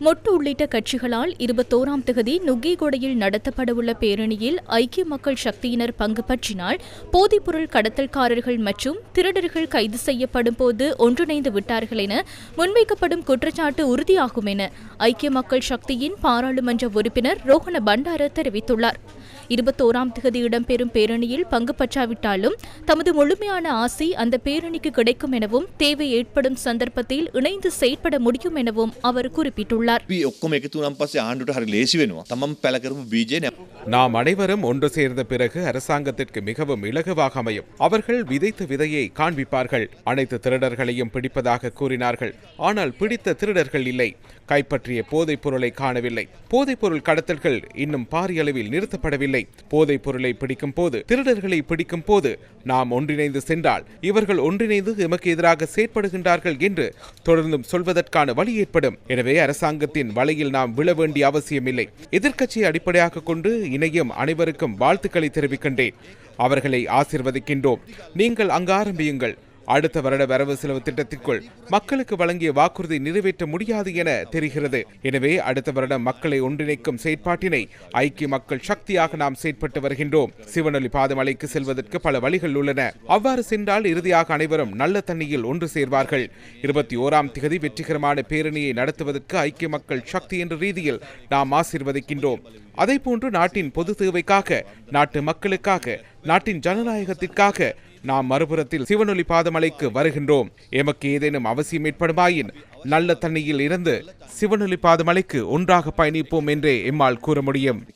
மொட்டு உள்ளிட்ட கட்சிகளால் இருபத்தோராம் தேதி நுகிகொடையில் நடத்தப்படவுள்ள பேரணியில் ஐக்கிய மக்கள் சக்தியினர் பங்கு பற்றினால் போதைப்பொருள் கடத்தல்காரர்கள் மற்றும் திருடர்கள் கைது செய்யப்படும் போது ஒன்றிணைந்து விட்டார்கள் என முன்வைக்கப்படும் குற்றச்சாட்டு உறுதியாகும் என ஐக்கிய மக்கள் சக்தியின் பாராளுமன்ற உறுப்பினர் ரோஹண பண்டார தெரிவித்துள்ளார். இருபத்தோராம் தேதி இடம்பெறும் பேரணியில் பங்கு பற்றாவிட்டாலும் தமது முழுமையான ஆசை அந்த பேரணிக்கு கிடைக்கும் எனவும் தேவை ஏற்படும் சந்தர்ப்பத்தில் இணைந்து செயற்பட முடியும் எனவும் அவர் குறிப்பிட்டுள்ளார். நாம் அனைவரும் ஒன்று சேர்ந்த பிறகு அரசாங்கத்திற்கு மிகவும் இலகுவாக அமையும். அவர்கள் விதைத்த விதையை காண்பிப்பார்கள். அனைத்து திருடர்களையும் பிடிப்பதாக கூறினார்கள். ஆனால் பிடித்த திருடர்கள் இல்லை. கைப்பற்றிய போதைப் பொருளை காணவில்லை. போதைப் பொருள் கடத்தல்கள் இன்னும் பாரிய அளவில் நிறுத்தப்படவில்லை. போதைப் பொருளை பிடிக்கும் போது திருடர்களை பிடிக்கும் போது நாம் ஒன்றிணைந்து சென்றால் இவர்கள் ஒன்றிணைந்து எமக்கு எதிராக செயற்படுகின்றார்கள் என்று தொடர்ந்தும் சொல்வதற்கான வழி ஏற்படும். எனவே அரசாங்கத்தின் வலையில் நாம் விழ வேண்டிய அவசியமில்லை. எதிர்க்கட்சியை அடிப்படையாக கொண்டு இணையும் அனைவருக்கும் வாழ்த்துக்களை தெரிவிக்கின்றேன். அவர்களை ஆசிர்வதிக்கின்றோம். நீங்கள் அங்கு ஆரம்பியுங்கள். அடுத்த வருட வரவு செலவு திட்டத்திற்குள் மக்களுக்கு வழங்கிய வாக்குறுதி நிறைவேற்ற முடியாது என தெரிகிறது. எனவே அடுத்த வருடம் மக்களை ஒன்றிணைக்கும் செயற்பாட்டினை ஐக்கிய மக்கள் சக்தியாக நாம் செயற்பட்டு வருகின்றோம். சிவனொலி பாதமலைக்கு செல்வதற்கு பல வழிகள் உள்ளன. அவ்வாறு சென்றால் இறுதியாக அனைவரும் நல்ல தண்ணியில் ஒன்று சேர்வார்கள். இருபத்தி ஓராம் திகதி வெற்றிகரமான பேரணியை நடத்துவதற்கு ஐக்கிய மக்கள் சக்தி என்ற ரீதியில் நாம் ஆசீர்வதிக்கின்றோம். அதேபோன்று நாட்டின் பொது தேவைக்காக நாட்டு மக்களுக்காக நாட்டின் ஜனநாயகத்திற்காக நாம் மறுபுறத்தில் சிவனொலி பாதமலைக்கு வருகின்றோம். எமக்கு ஏதேனும் அவசியம் ஏற்படுமாயின் நல்ல தண்ணியில் இருந்து சிவனொலி பாதமலைக்கு ஒன்றாக பயணிப்போம் என்றே எம்மால் கூற முடியும்.